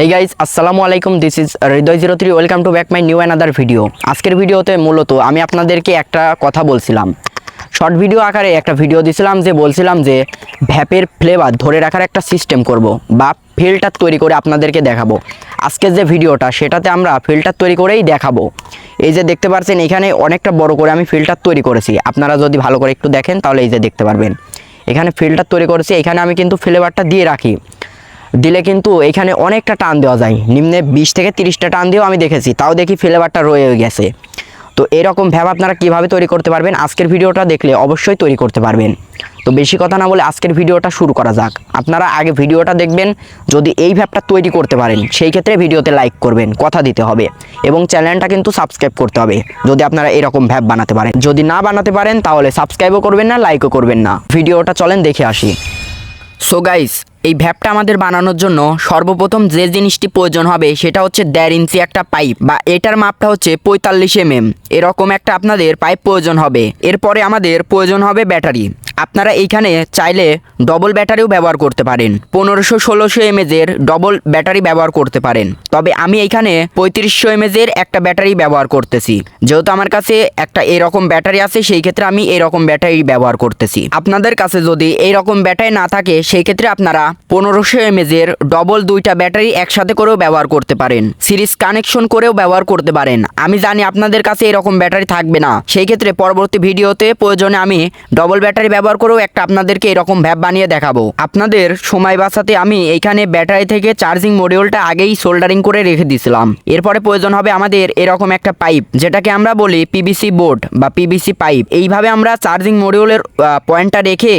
হেই guys আসসালামু আলাইকুম this is Hridoy zero three welcome to back my new another video আজকের ভিডিওতে মূলত আমি আপনাদেরকে একটা কথা বলছিলাম। শর্ট ভিডিও আকারে একটা ভিডিও দিছিলাম যে বলছিলাম যে ভ্যাপের ফ্লেভার ধরে রাখার একটা সিস্টেম করব বা ফিল্টার তৈরি করে আপনাদেরকে দেখাবো। আজকের যে ভিডিওটা সেটাতে আমরা ফিল্টার তৈরি করেই দেখাবো। এই যে দেখতে পাচ্ছেন এখানে অনেকটা বড় করে আমি ফিল্টার তৈরি করেছি। আপনারা যদি ভালো করে একটু দেখেন, তাহলে এই যে দেখতে পারবেন। এখানে ফিল্টার তৈরি করেছি, এখানে আমি কিন্তু ফ্লেভারটা দিয়ে রাখি। দিলে কিন্তু এখানে অনেকটা টান দেওয়া যায়। নিম্নে বিশ থেকে তিরিশটা টান দিয়েও আমি দেখেছি, তাও দেখি ফ্লেভারটা রয়ে গেছে। তো এরকম ভ্যাব আপনারা কীভাবে তৈরি করতে পারবেন, আজকের ভিডিওটা দেখলে অবশ্যই তৈরি করতে পারবেন। তো বেশি কথা না বলে আজকের ভিডিওটা শুরু করা যাক। আপনারা আগে ভিডিওটা দেখবেন, যদি এই ভ্যাবটা তৈরি করতে পারেন, সেই ক্ষেত্রে ভিডিওতে লাইক করবেন, কথা দিতে হবে এবং চ্যানেলটা কিন্তু সাবস্ক্রাইব করতে হবে, যদি আপনারা এরকম ভ্যাব বানাতে পারেন। যদি না বানাতে পারেন, তাহলে সাবস্ক্রাইবও করবেন না, লাইকও করবেন না। ভিডিওটা চলেন দেখে আসি। সো গাইস এই ভ্যাপটা আমাদের বানানোর জন্য সর্বপ্রথম যে জিনিসটি প্রয়োজন হবে সেটা হচ্ছে দেড় ইঞ্চি একটা পাইপ বা এটার মাপটা হচ্ছে পঁয়তাল্লিশ এম এম এরকম একটা আপনাদের পাইপ প্রয়োজন হবে। এরপরে আমাদের প্রয়োজন হবে ব্যাটারি। আপনারা এইখানে চাইলে ডবল ব্যাটারিও ব্যবহার করতে পারেন। পনেরোশো ষোলোশো এমএজের ডবল ব্যাটারি ব্যবহার করতে পারেন। তবে আমি এইখানে পঁয়ত্রিশশো এমএজের একটা ব্যাটারি ব্যবহার করতেছি। যেহেতু আমার কাছে একটা এরকম ব্যাটারি আছে, সেই ক্ষেত্রে আমি এরকম ব্যাটারি ব্যবহার করতেছি। আপনাদের কাছে যদি এইরকম ব্যাটারি না থাকে, সেই ক্ষেত্রে আপনারা পনেরোশো এমএজের ডবল দুইটা ব্যাটারি একসাথে করেও ব্যবহার করতে পারেন। সিরিজ কানেকশন করেও ব্যবহার করতে পারেন। আমি জানি আপনাদের কাছে এরকম ব্যাটারি থাকবে না। সেই ক্ষেত্রে পরবর্তী ভিডিওতে প্রয়োজনে আমি ডবল ব্যাটারি ব্যবহার করেও একটা আপনাদেরকে এরকম ভ্যাপ বানিয়ে দেখাবো। আপনাদের সময় বাঁচাতে আমি এইখানে ব্যাটারি থেকে চার্জিং মডিউলটা আগেই সোল্ডারিং করে রেখে দিয়েছিলাম। এরপরে প্রয়োজন হবে আমাদের এরকম একটা পাইপ যেটাকে আমরা বলি পিবিসি বোর্ড বা পিবিসি পাইপ এইভাবে আমরা চার্জিং মডিউলের পয়েন্টটা রেখে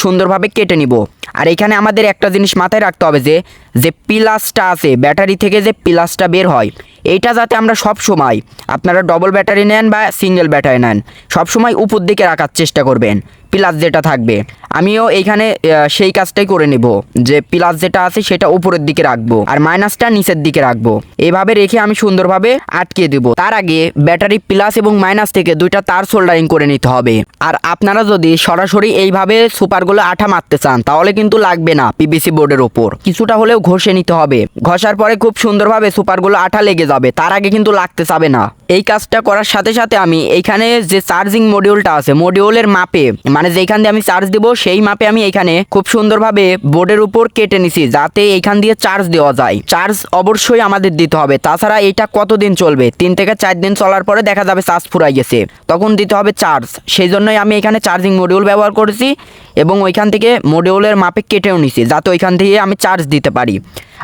সুন্দরভাবে কেটে নিব। আর এখানে আমাদের একটা জিনিস মাথায় রাখতে হবে যে যে পিলাসটা আছে, ব্যাটারি থেকে যে পিলাসটা বের হয়, এইটা যাতে আমরা সব সময় আপনারা ডবল ব্যাটারি নেন বা সিঙ্গেল ব্যাটারি নেন, সব সময় উপর দিকে রাখার চেষ্টা করবেন। প্লাস যেটা থাকবে। আমিও এইখানে সেই কাজটাই করে নেব, যে প্লাস যেটা আছে সেটা উপরের দিকে রাখব আর মাইনাসটা নিচের দিকে রাখব। এইভাবে রেখে আমি সুন্দরভাবে আটকে দেব। তার আগে ব্যাটারি প্লাস এবং মাইনাস থেকে দুইটা তার সোল্ডারিং করে নিতে হবে। আর আপনারা যদি সরাসরি এইভাবে সুপারগুলো আঠা মারতে চান, তাহলে কিন্তু লাগবে না পিবিসি বোর্ডের ওপর। কিছুটা হলেও ঘষে নিতে হবে। ঘষার পরে খুব সুন্দরভাবে সুপারগুলো আঠা লেগে যাবে। তার আগে কিন্তু লাগতে যাবে না। এই কাজটা করার সাথে সাথে আমি এইখানে যে চার্জিং মডিউলটা আছে মডিউলের মাপে মানে যেখান দিয়ে আমি চার্জ দিব, সেই মাপে আমি এখানে খুব সুন্দরভাবে বোর্ডের উপর কেটে নিছি, যাতে এইখান দিয়ে চার্জ দেওয়া যায়। চার্জ অবশ্যই আমাদের দিতে হবে। তাছাড়া এটা কতদিন চলবে? তিন থেকে চার দিন চলার পরে দেখা যাবে চার্জ ফুরাই গেছে। তখন দিতে হবে চার্জ সেই জন্যই আমি এখানে চার্জিং মডিউল ব্যবহার করেছি এবং ওইখান থেকে মডিউলের মাপে কেটেও নিছি, যাতে ওইখান থেকে আমি চার্জ দিতে পারি।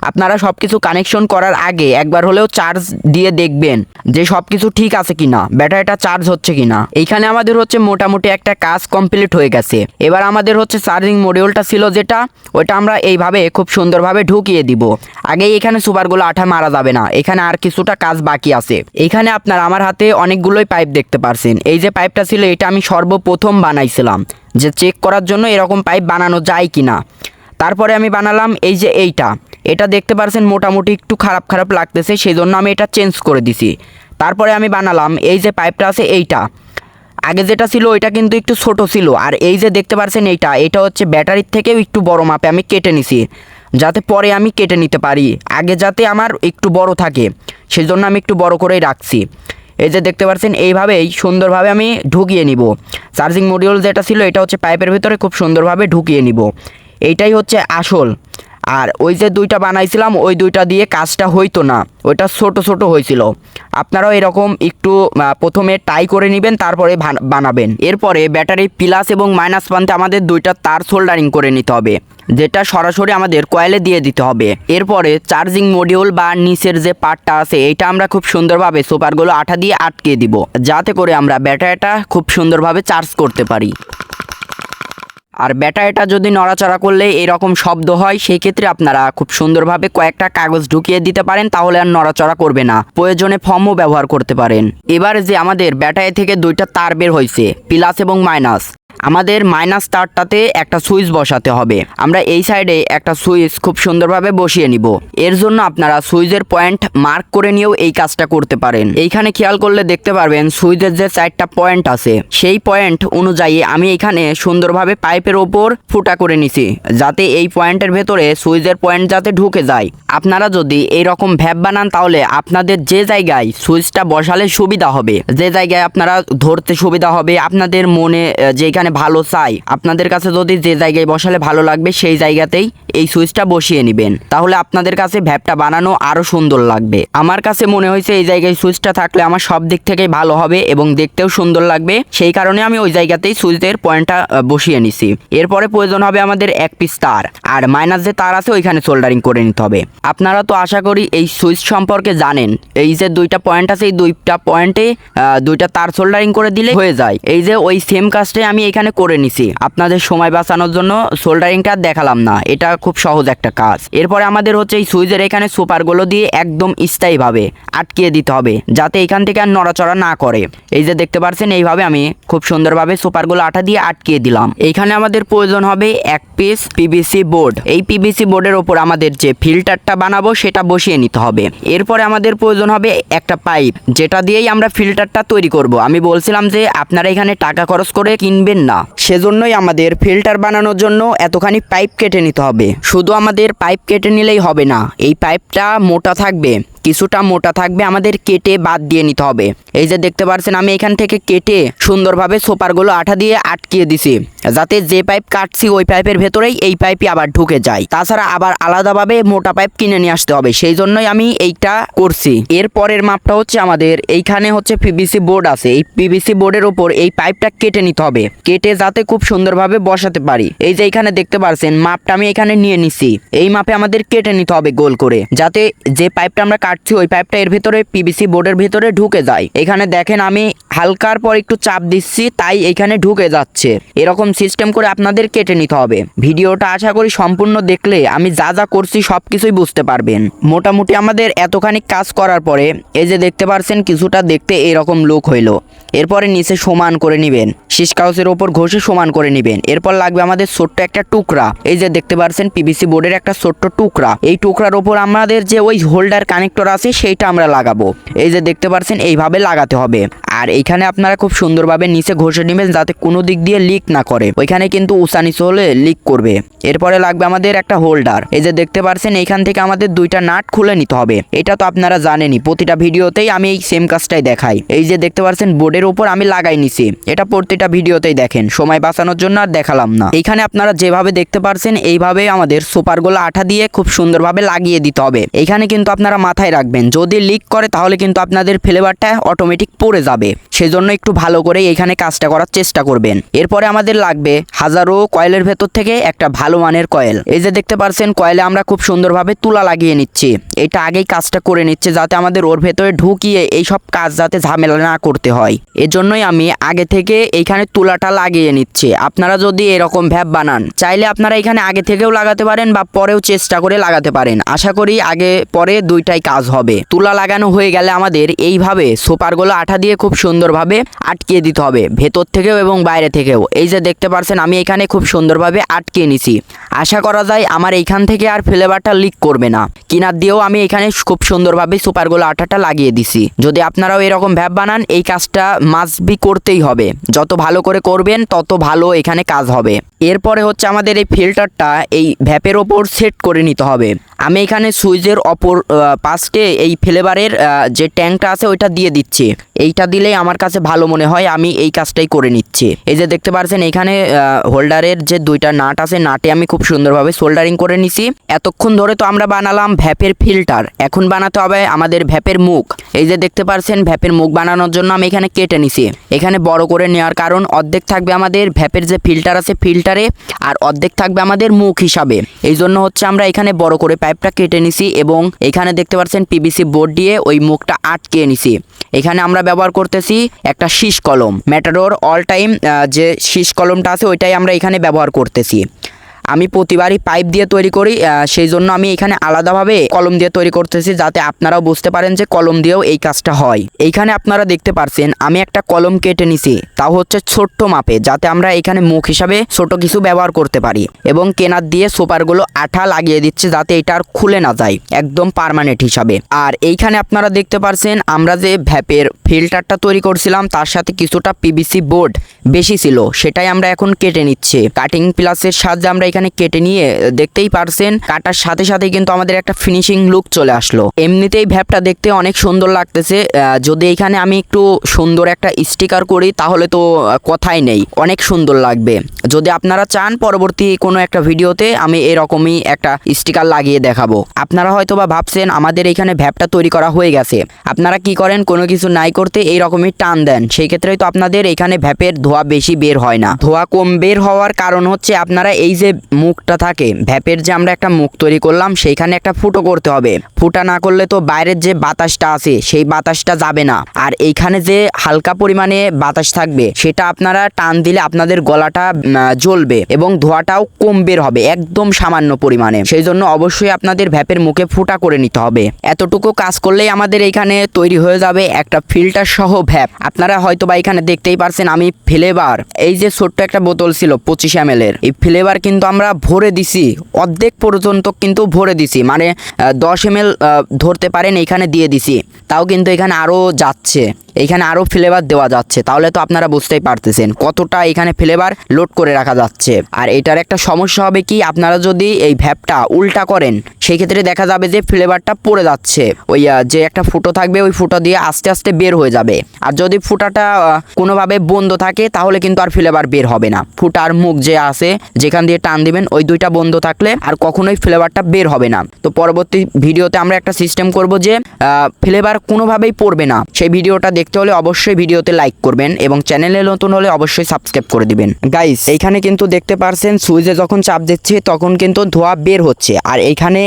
আপনারা সব কিছু কানেকশন করার আগে একবার হলেও চার্জ দিয়ে দেখবেন যে সব কিছু ঠিক আছে কিনা ব্যাটারিটা চার্জ হচ্ছে কিনা। এইখানে আমাদের হচ্ছে মোটামুটি একটা কাজ কমপ্লিট হয়ে গেছে। এবার আমাদের হচ্ছে চার্জিং মডিউলটা ছিল যেটা, ওইটা আমরা এইভাবে খুব সুন্দরভাবে ঢুকিয়ে দিব। আগে এখানে সুপারগুলো আঠা মারা যাবে না, এখানে আর কিছুটা কাজ বাকি আছে। এখানে আপনার আমার হাতে অনেকগুলোই পাইপ দেখতে পারছেন। এই যে পাইপটা ছিল, এটা আমি সর্বপ্রথম বানাইছিলাম। যে চেক করার জন্য এরকম পাইপ বানানো যায় কিনা। তারপরে আমি বানালাম এই যে এইটা। এটা দেখতে পারছেন মোটামুটি একটু খারাপ খারাপ লাগতেছে সেই জন্য আমি এটা চেঞ্জ করে দিছি। তারপরে আমি বানালাম এই যে পাইপটা আছে এইটা। আগে যেটা ছিল ওইটা কিন্তু একটু ছোট ছিল, আর এই যে দেখতে পারছেন এইটা, এটা হচ্ছে ব্যাটারির থেকেও একটু বড় মাপে আমি কেটে নিছি, যাতে পরে আমি কেটে নিতে পারি, আগে যাতে আমার একটু বড় থাকে সেই জন্য আমি একটু বড় করেই রাখছি। এই যে দেখতে পাচ্ছেন এইভাবেই সুন্দরভাবে আমি ঢুকিয়ে নিব। চার্জিং মডিউল যেটা ছিল, এটা হচ্ছে পাইপের ভিতরে খুব সুন্দরভাবে ঢুকিয়ে নিব। এইটাই হচ্ছে আসল। আর ওই যে দুইটা বানাইছিলাম, ওই দুইটা দিয়ে কাজটা হইতো না। ওইটা ছোট ছোট হয়েছিল আপনারাও এরকম একটু প্রথমে টাই করে নেবেন, তারপরে বানাবেন। এরপরে ব্যাটারি প্লাস এবং মাইনাস প্রান্তে আমাদের দুইটা তার সোল্ডারিং করে নিতে হবে, যেটা সরাসরি আমাদের কয়েলে দিয়ে দিতে হবে। এরপরে চার্জিং মডিউল বা নিচের যে পার্টটা আছে এটা আমরা খুব সুন্দরভাবে সুপারগুলো আঠা দিয়ে আটকে দিব, যাতে করে আমরা ব্যাটারিটা খুব সুন্দরভাবে চার্জ করতে পারি। আর ব্যাটারিটা যদি নড়াচড়া করলে এরকম শব্দ হয় সেই ক্ষেত্রে আপনারা খুব সুন্দরভাবে কয়েকটা কাগজ ঢুকিয়ে দিতে পারেন, তাহলে আর নড়াচড়া করবে না। প্রয়োজনে ফর্মও ব্যবহার করতে পারেন। এবার যে আমাদের ব্যাটায় থেকে দুইটা তার বের হয়েছে প্লাস এবং মাইনাস। আমাদের মাইনাস তারটাতে একটা সুইচ বসাতে হবে। আমরা এই সাইডে একটা সুইচ খুব সুন্দরভাবে বসিয়ে নিব। এর জন্য আপনারা সুইচের পয়েন্ট মার্ক করে নিয়েও এই কাজটা করতে পারেন। এইখানে খেয়াল করলে দেখতে পারবেন সুইচের যে চারটা পয়েন্ট আছে সেই পয়েন্ট অনুযায়ী আমি এখানে সুন্দরভাবে পাইপের ওপর ফুটা করে নিছি যাতে এই পয়েন্টের ভেতরে সুইচের পয়েন্ট যাতে ঢুকে যায়। আপনারা যদি এই রকম ভ্যাপ বানান তাহলে আপনাদের যে জায়গায় সুইচটা বসালে সুবিধা হবে। যে জায়গায় আপনারা ধরতে সুবিধা হবে আপনাদের মনে আহ, ভালো চাই। আপনাদের কাছে যদি যে জায়গায় বসালে ভালো লাগবে সেই জায়গাতেই এই সুইচটা বসিয়ে নেবেন। তাহলে আপনাদের কাছে ভ্যাপটা বানানো আরও সুন্দর লাগবে। আমার কাছে মনে হয়েছে এই জায়গায় সুইচটা থাকলে আমার সব দিক থেকেই ভালো হবে এবং দেখতেও সুন্দর লাগবে। সেই কারণে আমি ওই জায়গাতেই সুইচের পয়েন্টটা বসিয়ে নিছি। এরপরে প্রয়োজন হবে আমাদের এক পিস তার। আর মাইনাস যে তার আছে, ওইখানে সোল্ডারিং করে নিতে হবে। আপনারা তো আশা করি এই সুইচ সম্পর্কে জানেন। এই যে দুইটা পয়েন্ট আছে, এই দুইটা পয়েন্টে দুইটা তার সোল্ডারিং করে দিলে হয়ে যায়। এই যে ওই সেম কাজটাই আমি এখানে করে নিছি। আপনাদের সময় বাঁচানোর জন্য সোল্ডারিংটা দেখালাম না। এটা খুব সহজ একটা কাজ। এরপরে আমাদের হচ্ছে এই সুইচের এখানে সুপারগুলো দিয়ে একদম স্থায়ীভাবে আটকিয়ে দিতে হবে, যাতে এখান থেকে আর নড়াচড়া না করে। এই যে দেখতে পাচ্ছেন, এইভাবে আমি খুব সুন্দরভাবে সুপারগুলো আঠা দিয়ে আটকিয়ে দিলাম। এইখানে আমাদের প্রয়োজন হবে এক পিস পিভিসি বোর্ড এই পিভিসি বোর্ডের ওপর আমাদের যে ফিল্টারটা বানাবো, সেটা বসিয়ে নিতে হবে। এরপরে আমাদের প্রয়োজন হবে একটা পাইপ যেটা দিয়েই আমরা ফিল্টারটা তৈরি করব। আমি বলছিলাম যে আপনারা এখানে টাকা খরচ করে কিনবেন না। সেজন্যই আমাদের ফিল্টার বানানোর জন্য এতখানি পাইপ কেটে নিতে হবে। শুধু আমাদের পাইপ কেটে নিলেই হবে না, এই পাইপটা মোটা থাকবে, কিছুটা মোটা থাকবে আমাদের কেটে বাদ দিয়ে নিতে হবে। এই যে দেখতে পাচ্ছেন আমি এখান থেকে কেটে সুন্দরভাবে সোপারগুলো আঠা দিয়ে আটকিয়ে দিছি। যাতে যে পাইপ কাটছি, ওই পাইপের ভেতরেই এই পাইপই আবার ঢুকে যায়। তাছাড়া আবার আলাদাভাবে মোটা পাইপ কিনে নিয়ে আসতে হবে। সেই জন্যই আমি এইটা করছি। এর পরের মাপটা হচ্ছে আমাদের, এইখানে হচ্ছে পিভিসি বোর্ড আছে। এই পিভিসি বোর্ডের ওপর এই পাইপটা কেটে নিতে হবে। কেটে যাতে খুব সুন্দরভাবে বসাতে পারি। এই যে এখানে দেখতে পারছেন, মাপটা আমি এখানে নিয়ে নিছি। এই মাপে আমাদের কেটে নিতে হবে গোল করে। যাতে যে পাইপটা আমরা কাটছি, ওই পাইপটা এর ভেতরে পিভিসি বোর্ডের ভিতরে ঢুকে যায়। এখানে দেখেন আমি হালকার পর একটু চাপ দিচ্ছি, তাই এখানে ঢুকে যাচ্ছে। এরকম সিস্টেম করে আপনাদের কেটে নিতে হবে। ভিডিওটা আশা করি সম্পূর্ণ দেখলে আমি যা যা করছি সব কিছুই বুঝতে পারবেন। মোটামুটি আমাদের এতখানি কাজ করার পরে এই যে দেখতে পারছেন কিছুটা দেখতে এরকম লুক হইল। এরপরে নিচে সমান করে নেবেন। শীষ কাউসের ওপর ঘষে সমান করে নেবেন। এরপর লাগবে আমাদের ছোট্ট একটা টুকরা। এই যে দেখতে পারছেন পিভিসি বোর্ডের একটা ছোট্ট টুকরা। এই টুকরার ওপর আমাদের যে ওই হোল্ডার কানেক্টর আছে সেইটা আমরা লাগাবো। এই যে দেখতে পারছেন এইভাবে লাগাতে হবে। আর এইখানে আপনারা খুব সুন্দরভাবে নিচে ঘষে নেবেন যাতে কোনো দিক দিয়ে লিক না করে। ওইখানে কিন্তু উঁচা নিচে হলে লিক করবে। এরপরে লাগবে আমাদের একটা হোল্ডার এই যে দেখতে পারছেন, এইখান থেকে আমাদের দুইটা নাট খুলে নিতে হবে। এটা তো আপনারা জানেনই, প্রতিটা ভিডিওতেই আমি এই সেম কাজটাই দেখাই। এই যে দেখতে পারছেন বোর্ডের উপর আমি লাগাই নিছি। এটা প্রতিটা ভিডিওতেই দেখেন, সময় বাঁচানোর জন্য আর দেখালাম না। এইখানে আপনারা যেভাবে দেখতে পারছেন, এইভাবে আমাদের সুপারগুলো আঠা দিয়ে খুব সুন্দরভাবে লাগিয়ে দিতে হবে। এইখানে কিন্তু আপনারা মাথায় রাখবেন, যদি লিক করে তাহলে কিন্তু আপনাদের ফ্লেভারটা অটোমেটিক পড়ে যাবে। সেজন্য একটু ভালো করে এইখানে কাজটা করার চেষ্টা করবেন। এরপরে আমাদের লাগবে। হাজারো কয়েলের ভেতর থেকে একটা ভালো মানের কয়েল। এই যে দেখতে পারছেন, কয়েলে আমরা খুব সুন্দরভাবে তুলা লাগিয়ে নিচ্ছি। এটা আগেই কাজটা করে নিচ্ছে যাতে আমাদের ওর ভেতরে ঢুকিয়ে এই সব কাজ যাতে ঝামেলা না করতে হয়। এজন্যই আমি আগে থেকে এইখানে তুলাটা লাগিয়ে নিচ্ছি। আপনারা যদি এরকম ভ্যাপ বানান, চাইলে আপনারা এখানে আগে থেকেও লাগাতে পারেন বা পরেও চেষ্টা করে লাগাতে পারেন। আশা করি আগে পরে দুইটাই কাজ হবে। তুলা লাগানো হয়ে গেলে আমাদের এইভাবে সোপারগুলো আঠা দিয়ে খুব সুন্দরভাবে আটকিয়ে দিতে হবে। ভেতর থেকেও এবং বাইরে থেকেও। এই যে দেখতে পারছেন, আমি এখানে খুব সুন্দরভাবে আটকে নিছি। আশা করা যায় আমার এইখান থেকে আর ফ্লেভারটা লিক করবে না। কিনার দিয়েও আমি এখানে খুব সুন্দরভাবে সুপারগোলা আঠাটা লাগিয়ে দিছি। যদি আপনারাও এরকম ভ্যাপ বানান, এই কাজটা মাস্ট বি করতেই হবে। যত ভালো করে করবেন, তত ভালো এখানে কাজ হবে। এরপরে হচ্ছে আমাদের এই ফিল্টারটা এই ভ্যাপের ওপর সেট করে নিতে হবে। আমি এখানে সুইচের অপর পাশে এই ফ্লেভারের যে ট্যাঙ্কটা আছে ওইটা দিয়ে দিচ্ছি। এইটা দিলেই আমার কাছে ভালো মনে হয়, আমি এই কাজটাই করে নিচ্ছি। এই যে দেখতে পাচ্ছেন এখানে হোল্ডারের যে দুইটা নাট আছে, নাটে আমি খুব সুন্দরভাবে সোল্ডারিং করে নিছি। এতক্ষণ ধরে তো আমরা বানালাম ভ্যাপের ফিল্টার এখন বানাতে হবে আমাদের ভ্যাপের মুখ। এই যে দেখতে পাচ্ছেন ভ্যাপের মুখ বানানোর জন্য আমি এখানে কেটে নিছি। এখানে বড় করে নেওয়ার কারণ অর্ধেক থাকবে আমাদের ভ্যাপের যে ফিল্টার আছে ফিল্টারে আর অর্ধেক থাকবে আমাদের মুখ হিসাবে। এই জন্য হচ্ছে আমরা এখানে বড় করে পাইপটা কেটে নিছি এবং এখানে দেখতে পাচ্ছেন পিবিসি বোর্ড দিয়ে ওই মুখটা আটকে নিছি। এখানে আমরা ব্যবহার করতেছি একটা শীষ কলম। ম্যাটাডোর অল টাইম যে শীষ কলমটা আছে ওইটাই আমরা এখানে ব্যবহার করতেছি। আমি প্রতিবারই পাইপ দিয়ে তৈরি করি সেই জন্য আমি এখানে আলাদাভাবে কলম দিয়ে তৈরি করতেছি যাতে আপনারাও বুঝতে পারেন যে কলম দিয়েও এই কাজটা হয়। এইখানে আপনারা দেখতে পারছেন, আমি একটা কলম কেটে নিছি। তাও হচ্ছে ছোট্ট মাপে, যাতে আমরা এখানে মুখ হিসাবে ছোট কিছু ব্যবহার করতে পারি এবং কেনার দিয়ে সোপারগুলো আঠা লাগিয়ে দিচ্ছে যাতে এটা আর খুলে না যায়, একদম পার্মানেন্ট হিসাবে। আর এইখানে আপনারা দেখতে পারছেন, আমরা যে ভ্যাপের ফিল্টারটা তৈরি করছিলাম, তার সাথে কিছুটা পিভিসি বোর্ড বেশি ছিল, সেটাই আমরা এখন কেটে নিচ্ছি। কাটিং প্লাসের সাহায্যে আমরা কেটে নিয়ে দেখতেই পারছেন, কাটার সাথে সাথে কিন্তু আমাদের একটা ফিনিশিং লুক চলে আসলো। এমনিতেই ভ্যাপটা দেখতে অনেক সুন্দর লাগতেছে যদি এখানে আমি একটু সুন্দর একটা স্টিকার করি, তাহলে তো কথাই নেই, অনেক সুন্দর লাগবে। যদি আপনারা চান পরবর্তী কোনো একটা ভিডিওতে, আমি এরকমই একটা স্টিকার লাগিয়ে দেখাবো। আপনারা হয়তো বা ভাবছেন, আমাদের এখানে ভ্যাপটা তৈরি করা হয়ে গেছে। আপনারা কি করেন, কোনো কিছু নাই করতে এই রকমই টান দেন। সেই ক্ষেত্রেই তো আপনাদের এখানে ভ্যাপের ধোয়া বেশি বের হয় না। ধোয়া কম বের হওয়ার কারণ হচ্ছে, আপনারা এই যে মুখটা থাকে। ভ্যাপের যে আমরা একটা মুখ তৈরি করলাম, সেইখানে একটা ফুটো করতে হবে। ফুটা না করলে তো বাইরের যে বাতাসটা আছে, সেই বাতাসটা যাবে না। আর এইখানে যে হালকা পরিমাণে বাতাস থাকবে, সেটা আপনারা টান দিলে আপনাদের গলাটা জ্বলবে এবং ধোঁয়াটাও কম বের হবে, একদম সামান্য পরিমাণে। সেই জন্য অবশ্যই আপনাদের ভ্যাপের মুখে ফুটা করে নিতে হবে। এতটুকু কাজ করলেই আমাদের এইখানে তৈরি হয়ে যাবে একটা ফিল্টার সহ ভ্যাপ। আপনারা হয়তো বা এখানে দেখতেই পারছেন, আমি ফ্লেভার। এই যে ছোট্ট একটা বোতল ছিল, পঁচিশ এম এই ফ্লেভার কিন্তু আমরা ভরে দিছি, অর্ধেক পর্যন্ত কিন্তু ভরে দিছি মানে দশ এম ধরতে পারেন, এইখানে দিয়ে দিছি। তাও কিন্তু এখানে আরও যাচ্ছে। এইখানে আরও ফ্লেভার দেওয়া যাচ্ছে। তাহলে তো আপনারা বুঝতেই পারতেছেন কতটা এখানে ফ্লেভার লোড করে রাখা যাচ্ছে। আর এটার একটা সমস্যা হবে কি, আপনারা যদি এই ভ্যাপটা উল্টা করেন সেই ক্ষেত্রে দেখা যাবে যে ফ্লেভারটা পড়ে যাচ্ছে। ওই যে একটা ফুটো থাকবে, ওই ফুটো দিয়ে আস্তে আস্তে বের হয়ে যাবে। আর যদি ফুটাটা কোনোভাবে বন্ধ থাকে, তাহলে কিন্তু আর ফ্লেভার বের হবে না। ফুটার মুখ যে আছে, যেখান দিয়ে টান দিবেন, ওই দুইটা বন্ধ থাকলে আর কখনোই ফ্লেভারটা বের হবে না। তো পরবর্তী ভিডিওতে আমরা একটা সিস্টেম করব যে ফ্লেভার কোনোভাবেই পড়বে না। সেই ভিডিওটা দেখতে হলে অবশ্যই ভিডিওতে লাইক করবেন এবং চ্যানেলে নতুন হলে অবশ্যই সাবস্ক্রাইব করে দিবেন। গাইস এইখানে কিন্তু দেখতে পারছেন সুইচে যখন চাপ দিচ্ছে তখন কিন্তু ধোয়া বের হচ্ছে। আর এইখানে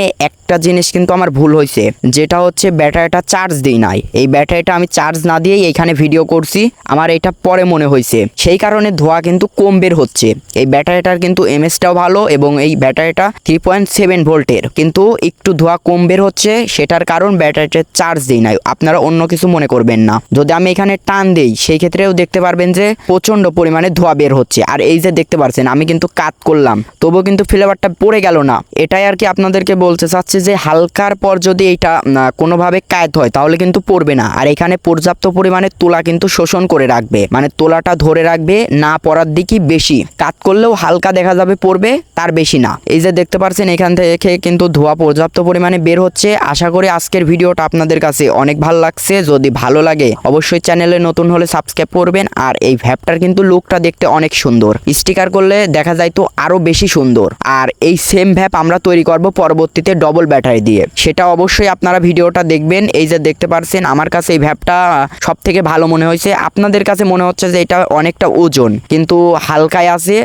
একটা জিনিস কিন্তু আমার ভুল হয়েছে, যেটা হচ্ছে ব্যাটারিটা চার্জ দিই নাই। এই ব্যাটারিটা আমি চার্জ না দিয়েই এইখানে ভিডিও করছি, আমার এটা পরে মনে হয়েছে। সেই কারণে ধোয়া কিন্তু কম বের হচ্ছে। এই ব্যাটারিটার কিন্তু এমএসটাও ভালো এবং এই ব্যাটারিটা থ্রি পয়েন্ট সেভেন ভোল্টের। কিন্তু একটু ধোয়া কম বের হচ্ছে, সেটার কারণ ব্যাটারিটা চার্জ দিই নাই। আপনারা অন্য কিছু মনে করবেন না। যদি আমি এখানে টান দেই, সেই ক্ষেত্রেও দেখতে পারবেন যে প্রচণ্ড পরিমাণে ধোয়া বের হচ্ছে। আর এই যে দেখতে পারছেন, আমি কিন্তু কাত করলাম। তবুও কিন্তু ফ্লেভারটা পড়ে গেল না। এটাই আর কি আপনাদেরকে বলতে চাচ্ছি যে হালকার পর যদি এটা কোনোভাবে কায়ত হয়, তাহলে কিন্তু পড়বে না। আর এখানে পর্যাপ্ত পরিমাণে তোলা কিন্তু শোষণ করে রাখবে। মানে তোলাটা ধরে রাখবে, না পড়ার দিকই বেশি। কাত করলেও হালকা দেখা যাবে পড়বে, তার বেশি না। এই যে দেখতে পারছেন, এখান থেকে কিন্তু ধোয়া পর্যাপ্ত পরিমাণে বের হচ্ছে। আশা করি আজকের ভিডিওটা আপনাদের কাছে অনেক ভালো লাগছে। যদি ভালো লাগে, অবশ্যই চ্যানেলে নতুন হলে সাবস্ক্রাইব করবেন। আর এই ভ্যাপটার কিন্তু লুকটা দেখতে অনেক সুন্দর। স্টিকার করলে দেখা যায় তো আরও বেশি সুন্দর। আর এই সেম ভ্যাপ আমরা তৈরি করব পরবর্তীতে ডবল ব্যাটারি দিয়ে। সেটা অবশ্যই আপনারা ভিডিওটা দেখবেন। এই যে দেখতে পারছেন, আমার কাছে এই ভ্যাপটা সব থেকে ভালো মনে হয়েছে। আপনাদের কাছে মনে হচ্ছে যে এটা অনেকটা ওজন, কিন্তু হালকায় আছে।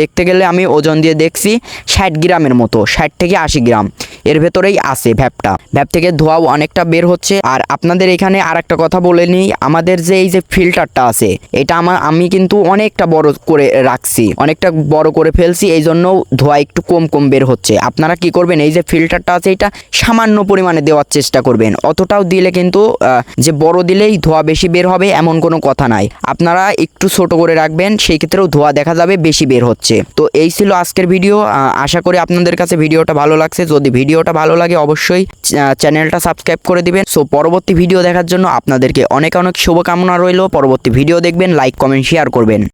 দেখতে গেলে আমি ওজন দিয়ে দেখছি ষাট গ্রামের মতো, ষাট থেকে আশি গ্রাম। এর ভেতরেই আছে ভ্যাপটা। ভ্যাপ থেকে ধোঁয়াও অনেকটা বের হচ্ছে। আর আপনাদের এখানে আর একটা কথা বলে নিই, আমাদের যে এই যে ফিল্টারটা আছে, এটা আমার আমি কিন্তু অনেকটা বড় করে রাখছি, অনেকটা বড় করে ফেলছি এই জন্য ধোঁয়া একটু কম কম বের হচ্ছে। আপনারা কি করবেন, এই যে ফিল্টারটা আছে, এটা সামান্য পরিমাণে দেওয়ার চেষ্টা করবেন। অতটাও দিলে কিন্তু যে বড় দিলেই ধোঁয়া বেশি বের হবে এমন কোনো কথা নাই। আপনারা একটু ছোট করে রাখবেন, সেই ক্ষেত্রেও ধোঁয়া দেখা যাবে, বেশি বের হচ্ছে। তো এই ছিল আজকের ভিডিও। আশা করি আপনাদের কাছে ভিডিওটা ভালো লাগছে। যদি ভিডিওটা ভালো লাগে, অবশ্যই চ্যানেলটা সাবস্ক্রাইব করে দিবেন। সো, পরবর্তী ভিডিও দেখার জন্য আপনাদেরকে অনেক অনেক শুভকামনা রইল। পরবর্তী ভিডিও দেখবেন, লাইক, কমেন্ট, শেয়ার করবেন।